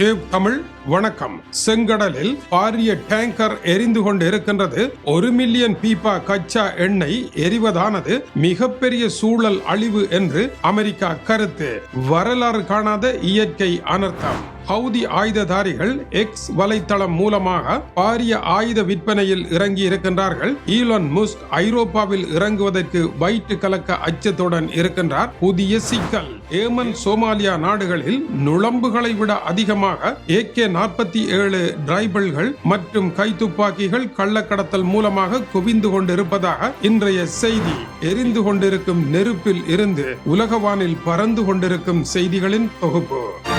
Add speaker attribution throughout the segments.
Speaker 1: Tube Tamil வணக்கம். செங்கடலில் பாரிய tanker எரிந்து கொண்டு இருக்கின்றது ஒரு மில்லியன் பீப்பா கச்சா எண்ணெய் எரிவதானது மிகப்பெரிய சூழல் அழிவு என்று அமெரிக்கா கருத்து. வரலாறு காணாத இயற்கை அனர்த்தம். ஹவுதி ஆயுததாரிகள் எக்ஸ் வலைத்தளம் மூலமாக பாரிய ஆயுத விற்பனையில் இறங்கி இருக்கின்றார்கள் ஈலன் முஸ்க் ஐரோப்பாவில் இறங்குவதற்கு வயிற்று கலக்க அச்சத்துடன் இருக்கின்றார். புதிய சிக்கல். ஏமன் சோமாலியா நாடுகளில் நுழம்புகளை விட அதிகமாக ஏகே நாற்பத்தி ஏழு டிரைபிள்கள் மற்றும் கைத்துப்பாக்கிகள் கள்ளக்கடத்தல் மூலமாக குவிந்து கொண்டிருப்பதாக இன்றைய செய்தி. எரிந்து கொண்டிருக்கும் நெருப்பில் இருந்து உலகவானில் பறந்து கொண்டிருக்கும் செய்திகளின் தொகுப்பு.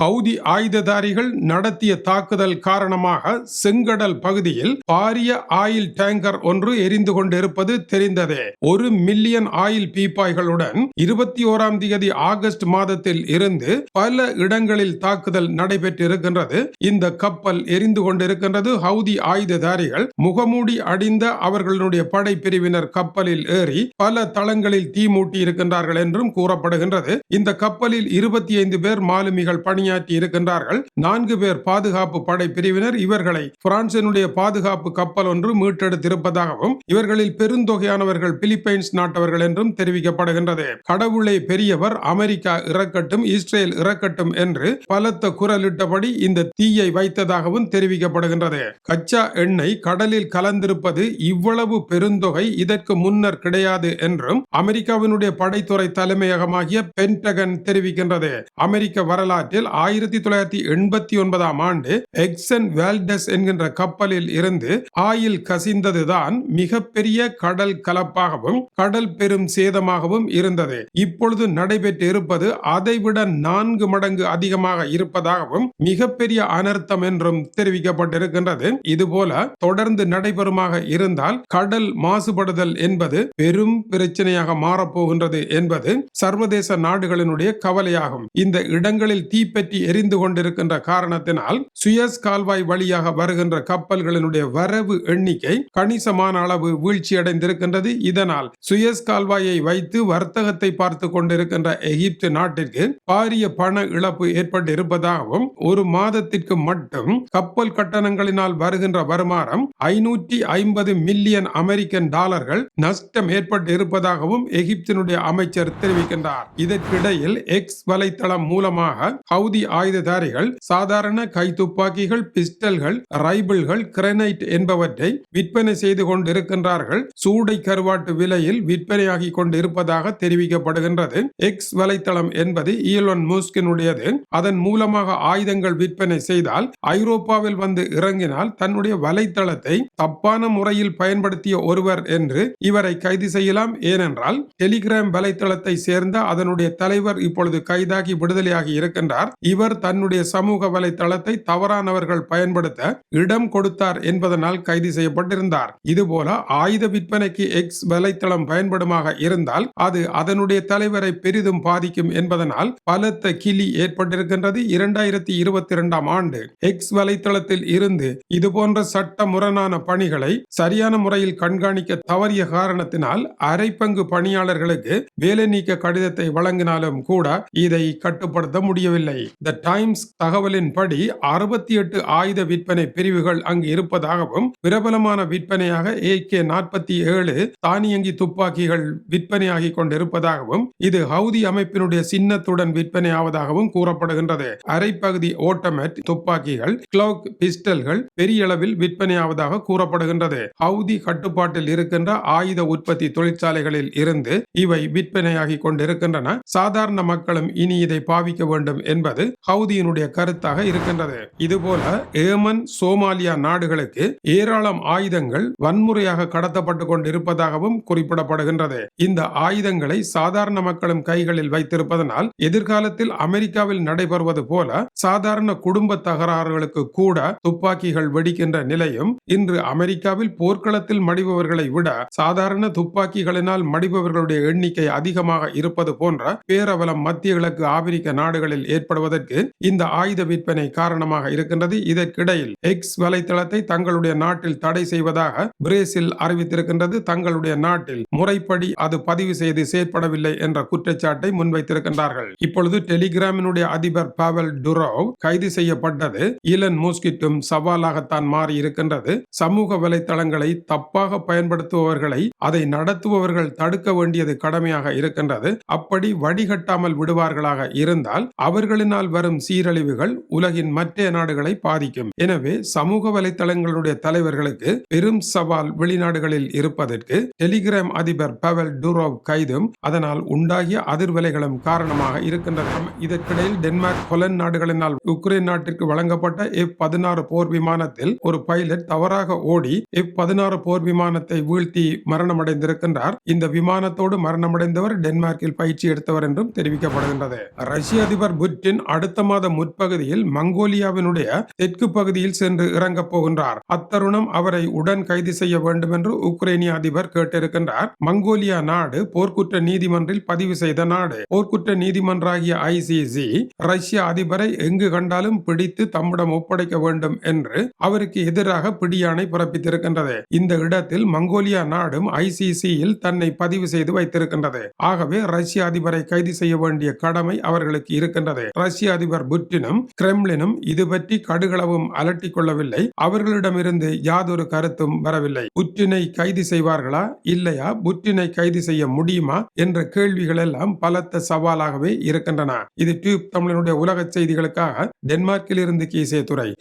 Speaker 1: ஹவுதி ஆயுததாரிகள் நடத்திய தாக்குதல் காரணமாக செங்கடல் பகுதியில் பாரிய ஆயில் டேங்கர் ஒன்று எரிந்து கொண்டிருப்பது தெரிந்ததே. ஒரு மில்லியன் ஆயில் பீப்பாய்களுடன் இருபத்தி ஓராம் தேதி ஆகஸ்ட் மாதத்தில் இருந்து பல இடங்களில் தாக்குதல் நடைபெற்றிருக்கின்றது. இந்த கப்பல் எரிந்து கொண்டிருக்கின்றது. ஹவுதி ஆயுததாரிகள் முகமூடி அடிந்த அவர்களுடைய படைப்பிரிவினர் கப்பலில் ஏறி பல தளங்களில் தீ மூட்டி இருக்கின்றார்கள் என்றும் கூறப்படுகின்றது. இந்த கப்பலில் இருபத்தி ஐந்து பேர் மாலுமிகள் பணி பணியாற்றி இருக்கின்றார்கள். நான்கு பேர் பாதுகாப்பு படை பிரிவினர். இவர்களை பிரான்சினுடைய பாதுகாப்பு கப்பல் ஒன்று மீட்டெடுத்திருப்பதாகவும் இவர்களில் பெருந்தொகையானவர்கள் பிலிப்பைன்ஸ் நாட்டவர்கள் என்றும் தெரிவிக்கப்படுகின்றது. கடவுளை பெரியவர் அமெரிக்கா இறக்கட்டும் இஸ்ரேல் இறக்கட்டும் என்று பலத்த குரலிட்டபடி இந்த தீயை வைத்ததாகவும் தெரிவிக்கப்படுகின்றது. கச்சா எண்ணெய் கடலில் கலந்திருப்பது இவ்வளவு பெருந்தொகை இதற்கு முன்னர் கிடையாது என்றும் அமெரிக்காவினுடைய படைத்துறை தலைமையகமாகிய பென்டகன் தெரிவிக்கின்றது. அமெரிக்க வரலாற்றில் ஆயிரத்தி தொள்ளாயிரத்தி எண்பத்தி ஒன்பதாம் ஆண்டு எக்ஸன் வேல்டஸ் என்கின்ற கப்பலில் இருந்து ஆயில் கசிந்ததுதான் மிகப்பெரிய கடல் கலப்பாகவும் கடல் பெரும் சேதமாகவும் இருந்தது. இப்பொழுது நடைபெற்று இருப்பது அதைவிட நான்கு மடங்கு அதிகமாக இருப்பதாகவும் மிகப்பெரிய அனர்த்தம் என்றும் தெரிவிக்கப்பட்டிருக்கின்றது. இதுபோல தொடர்ந்து நடைபெறுமாக இருந்தால் கடல் மாசுபடுதல் என்பது பெரும் பிரச்சனையாக மாறப்போகின்றது என்பது சர்வதேச நாடுகளினுடைய கவலையாகும். இந்த இடங்களில் தீப்பற்றி எரிந்து கொண்டிருக்கின்ற காரணத்தினால் சுயஸ் கால்வாய் வழியாக வருகின்ற கப்பல்களினுடைய வரவு எண்ணிக்கை கணிசமான அளவு வீழ்ச்சியடைந்திருக்கின்றது. இதனால் சுயஸ் கால்வாயை வைத்து வர்த்தகத்தை பார்த்து கொண்டிருக்கின்ற எகிப்து நாட்டிற்கு பாரிய பண இழப்பு ஏற்பட்டு இருப்பதாகவும் ஒரு மாதத்திற்கு மட்டும் கப்பல் கட்டணங்களினால் வருகின்ற வருமானம் ஐநூற்றி ஐம்பது மில்லியன் அமெரிக்கன் டாலர்கள் நஷ்டம் ஏற்பட்டு இருப்பதாகவும் எகிப்தினுடைய அமைச்சர் தெரிவிக்கின்றார். இதற்கிடையில் எக்ஸ் வலைத்தளம் மூலமாக ஹவுதி சவுதி ஆயுததாரிகள் சாதாரண கைத்துப்பாக்கிகள் பிஸ்டல்கள் ரைபிள்கள் கிரனைட் என்பவற்றை விற்பனை செய்து கொண்டிருக்கின்றார்கள். சூடை கருவாட்டு விலையில் விற்பனையாகி கொண்டிருப்பதாக தெரிவிக்கப்படுகின்றது. எக்ஸ் வலைத்தளம் என்பது ஈலோன் மூஸ்கினுடையது அதன் மூலமாக ஆயுதங்கள் விற்பனை செய்தால் ஐரோப்பாவில் வந்து இறங்கினால் தன்னுடைய வலைத்தளத்தை தப்பான முறையில் பயன்படுத்திய ஒருவர் என்று இவரை கைது செய்யலாம். ஏனென்றால் டெலிகிராம் வலைத்தளத்தை சேர்ந்த அதனுடைய தலைவர் இப்பொழுது கைதாகி விடுதலையாகி இருக்கின்றார். இவர் தன்னுடைய சமூக வலைத்தளத்தை தவறானவர்கள் பயன்படுத்த இடம் கொடுத்தார் என்பதனால் கைது செய்யப்பட்டிருந்தார். இதுபோல ஆயுத விற்பனைக்கு எக்ஸ் வலைத்தளம் பயன்படுமாக இருந்தால் அது அதனுடைய தலைவரை பெரிதும் பாதிக்கும் என்பதனால் பலத்த கிளி ஏற்பட்டிருக்கின்றது இரண்டாயிரத்தி இருபத்தி இரண்டாம் ஆண்டு. எக்ஸ் வலைத்தளத்தில் இருந்து இதுபோன்ற சட்ட முரணான பணிகளை சரியான முறையில் கண்காணிக்க தவறிய காரணத்தினால் அரை பங்கு பணியாளர்களுக்கு வேலை நீக்க கடிதத்தை வழங்கினாலும் கூட இதை கட்டுப்படுத்த முடியவில்லை. த டைம்ஸ் தகவலின்படி அறுபத்தி எட்டு ஆயுத விற்பனை பிரிவுகள் அங்கு இருப்பதாகவும் பிரபலமான விற்பனையாக ஏ கே நாற்பத்தி ஏழு தானியங்கி துப்பாக்கிகள் விற்பனையாகி கொண்டிருப்பதாகவும் இது ஹவுதி அமைப்பினுடைய சின்னத்துடன் விற்பனையாவதாகவும் கூறப்படுகின்றது. அரைப்பகுதி ஓட்டமேட் துப்பாக்கிகள் கிளோக் பிஸ்டல்கள் பெரிய அளவில் விற்பனையாவதாக கூறப்படுகின்றது. ஹவுதி கட்டுப்பாட்டில் இருக்கின்ற ஆயுத உற்பத்தி தொழிற்சாலைகளில் இருந்து இவை விற்பனையாகி கொண்டிருக்கின்றன. சாதாரண மக்களும் இனி இதை பாவிக்க வேண்டும் என்பது என்பது ஹவுதியினுடைய கருத்தாக இருக்கின்றது. இதுபோல ஏமன் சோமாலியா நாடுகளுக்கு ஏராளம் ஆயுதங்கள் வன்முறையாக கடத்தப்பட்டு கொண்டிருப்பதாகவும் குறிப்பிடப்படுகின்றது. இந்த ஆயுதங்களை சாதாரண மக்களும் கைகளில் வைத்திருப்பதனால் எதிர்காலத்தில் அமெரிக்காவில் நடைபெறுவது போல சாதாரண குடும்ப தகராறுகளுக்கு கூட துப்பாக்கிகள் வெடிக்கின்ற நிலையும் இன்று அமெரிக்காவில் போர்க்களத்தில் மடிபவர்களை விட சாதாரண துப்பாக்கிகளினால் மடிபவர்களுடைய எண்ணிக்கை அதிகமாக இருப்பது போன்ற பேரவலம் மத்திய கிழக்கு ஆப்பிரிக்க நாடுகளில் ஏற்படுவது வருவதற்கு இந்த ஆயுத விற்பனை காரணமாக இருக்கின்றது. இதற்கிடையில் எக்ஸ் வலைத்தளத்தை தங்களுடைய நாட்டில் தடை செய்வதாக பிரேசில் அறிவித்திருக்கின்றது. தங்களுடைய நாட்டில் முறைப்படி அது பதிவு செய்து செயற்படவில்லை என்ற குற்றச்சாட்டை முன்வைத்திருக்கின்றார்கள். இப்பொழுது டெலிகிராமினுடைய அதிபர் பாவல் டுரோவ் கைது செய்யப்பட்டது. ஈலன் மோஸ்கிட்டும் சவாலாகத்தான் மாறி இருக்கின்றது சமூக வலைத்தளங்களை தப்பாக பயன்படுத்துபவர்களை அதை நடத்துபவர்கள் தடுக்க வேண்டியது கடமையாக இருக்கின்றது. அப்படி வடிகட்டாமல் விடுவார்களாக இருந்தால் அவர்களின் அவர்களினால் வரும் சீரழிவுகள் உலகின் மற்ற நாடுகளை பாதிக்கும். எனவே சமூக வலைத்தளங்களுடைய தலைவர்களுக்கு பெரும் சவால் வெளிநாடுகளில் இருப்பதற்கு டெலிகிராம் அதிபர் பவல் டூரோவ் கைதும் அதனால் உண்டாகிய அதிர்வலைகளும் காரணமாக இருக்கின்றன. இதற்கிடையில் டென்மார்க் ஹொலன் நாடுகளினால் உக்ரைன் நாட்டிற்கு வழங்கப்பட்ட எஃப் பதினாறு போர் விமானத்தில் ஒரு பைலட் தவறாக ஓடி எஃப் பதினாறு போர் விமானத்தை வீழ்த்தி மரணமடைந்திருக்கின்றார். இந்த விமானத்தோடு மரணமடைந்தவர் டென்மார்க்கில் பயிற்சி எடுத்தவர் என்றும் தெரிவிக்கப்படுகின்றது. ரஷ்ய அதிபர் புட்டின் அடுத்த மாத முற்பகுதியில் மங்கோலியாவினுடைய தெற்கு பகுதியில் சென்று இறங்கப் போகின்றார். அத்தருணம் அவரை உடன் கைது செய்ய வேண்டும் என்று உக்ரைனிய அதிபர் கேட்டிருக்கின்றார். மங்கோலியா நாடு போர்க்குற்ற நீதிமன்றில் பதிவு செய்த நாடு. போர்க்குற்ற நீதிமன்றாகிய ஐசிசி ரஷ்ய அதிபரை எங்கு கண்டாலும் பிடித்து தம்மிடம் ஒப்படைக்க வேண்டும் என்று அவருக்கு எதிராக பிடியாணை பிறப்பித்திருக்கின்றது. இந்த இடத்தில் மங்கோலியா நாடும் ஐசிசியில் தன்னை பதிவு செய்து வைத்திருக்கின்றது. ஆகவே ரஷ்ய அதிபரை கைது செய்ய வேண்டிய கடமை அவர்களுக்கு இருக்கின்றது. ரஷ்ய அதிபர் புட்டினும் கிரெம்லினும் இது பற்றி கடுகளவும் அலட்டிக் கொள்ளவில்லை அவர்களிடமிருந்து யாதொரு கருத்தும் வரவில்லை. புட்டினை கைது செய்வார்களா? இல்லையா? புட்டினை கைது செய்ய முடியுமா? என்ற கேள்விகள் எல்லாம் பலத்த சவாலாகவே இருக்கின்றன. இது டியூப் தமிழனுடைய உலக செய்திகளுக்காக டென்மார்க்கில் இருந்து கீசே துறை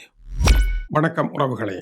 Speaker 1: வணக்கம் உறவுகளே.